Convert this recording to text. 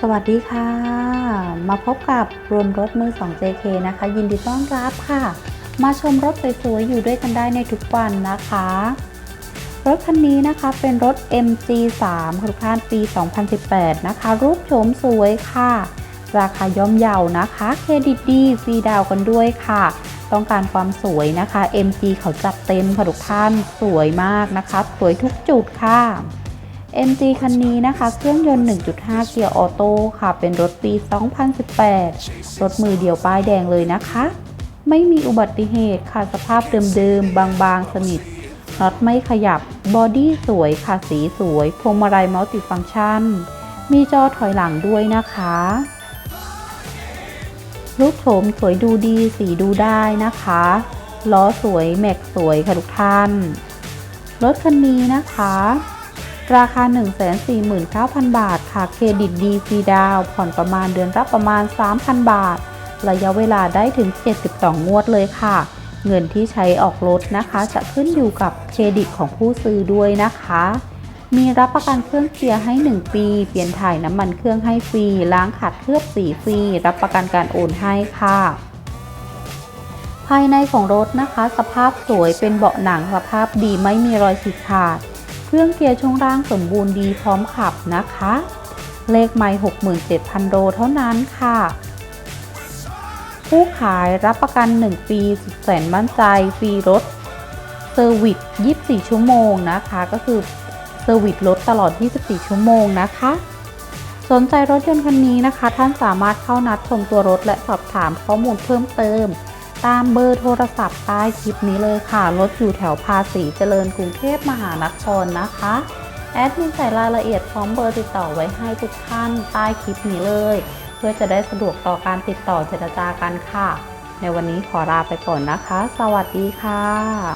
สวัสดีค่ะ มาพบกับรวมรถมือ 2 JK นะคะ ยินดีต้อนรับค่ะ มาชมรถสวยๆอยู่ด้วยกันได้ในทุกวันนะคะ รถคันนี้นะคะเป็นรถ MG3 ค่ะทุกท่านปี 2018 นะคะ รูปโฉมสวยค่ะ ราคาย่อมเยานะคะ เครดิตดีฟรีดาวกันด้วยค่ะ ต้องการความสวยนะคะ MG เขาจัดเต็มค่ะทุกท่านสวยมากนะคะ สวยทุกจุดค่ะ MG คันนี้นะคะ เครื่องยนต์ 1.5 เกียร์ออโต้ค่ะ เป็นรถปี 2018 รถมือเดียวป้ายแดงเลยนะคะ ไม่มีอุบัติเหตุค่ะ สภาพเดิมๆ บางๆ สนิท น็อตไม่ขยับ บอดี้สวยค่ะ สีสวย พวงมาลัยมัลติฟังก์ชัน มีจอถอยหลังด้วยนะคะรูปโฉมสวยดูดี สีดูได้นะคะ ล้อสวย แม็กสวยค่ะทุกท่าน รถคันนี้นะคะ ราคา 149,000 บาท ค่ะ เครดิตดีฟรีดาว ผ่อนประมาณเดือนรับประมาณ 3,000 บาท ระยะเวลาได้ถึง 72 งวดเลยค่ะ เงินที่ใช้ออกรถนะคะ จะขึ้นอยู่กับเครดิตของผู้ซื้อด้วยนะคะ มีรับประกันเครื่องเกียร์ให้ 1 ปี เปลี่ยนถ่ายน้ำมันเครื่องให้ฟรี ล้างขัดเคลือบสีฟรี รับประกันการโอนให้ค่ะภายในของรถนะคะ สภาพสวยเป็นเบาะหนังสภาพดีไม่มีรอยฉีกขาด เครื่องเกียร์ช่วงล่างสมบูรณ์ดีพร้อมขับนะคะ เลขไม่67,000 โลเท่านั้นค่ะ ผู้ขายรับประกัน 1 ปีสุดแสนมั่นใจ ฟรีรถเซอร์วิส24 ชั่วโมงนะคะ ก็คือเซอร์วิสรถตลอด 24 ชั่วโมงนะคะสนใจรถยนต์คันนี้นะคะ ท่านสามารถเข้านัดชมตัวรถและสอบถามข้อมูลเพิ่มเติม ตามเบอร์โทรศัพท์ใต้คลิปนี้เลยค่ะ รถอยู่แถวภาษีเจริญกรุงเทพมหานครนะคะ แอดมินใส่รายละเอียดพร้อมเบอร์ติดต่อไว้ให้ทุกท่านใต้คลิปนี้เลย เพื่อจะได้สะดวกต่อการติดต่อเจรจากันค่ะ ในวันนี้ขอลาไปก่อนนะคะ สวัสดีค่ะ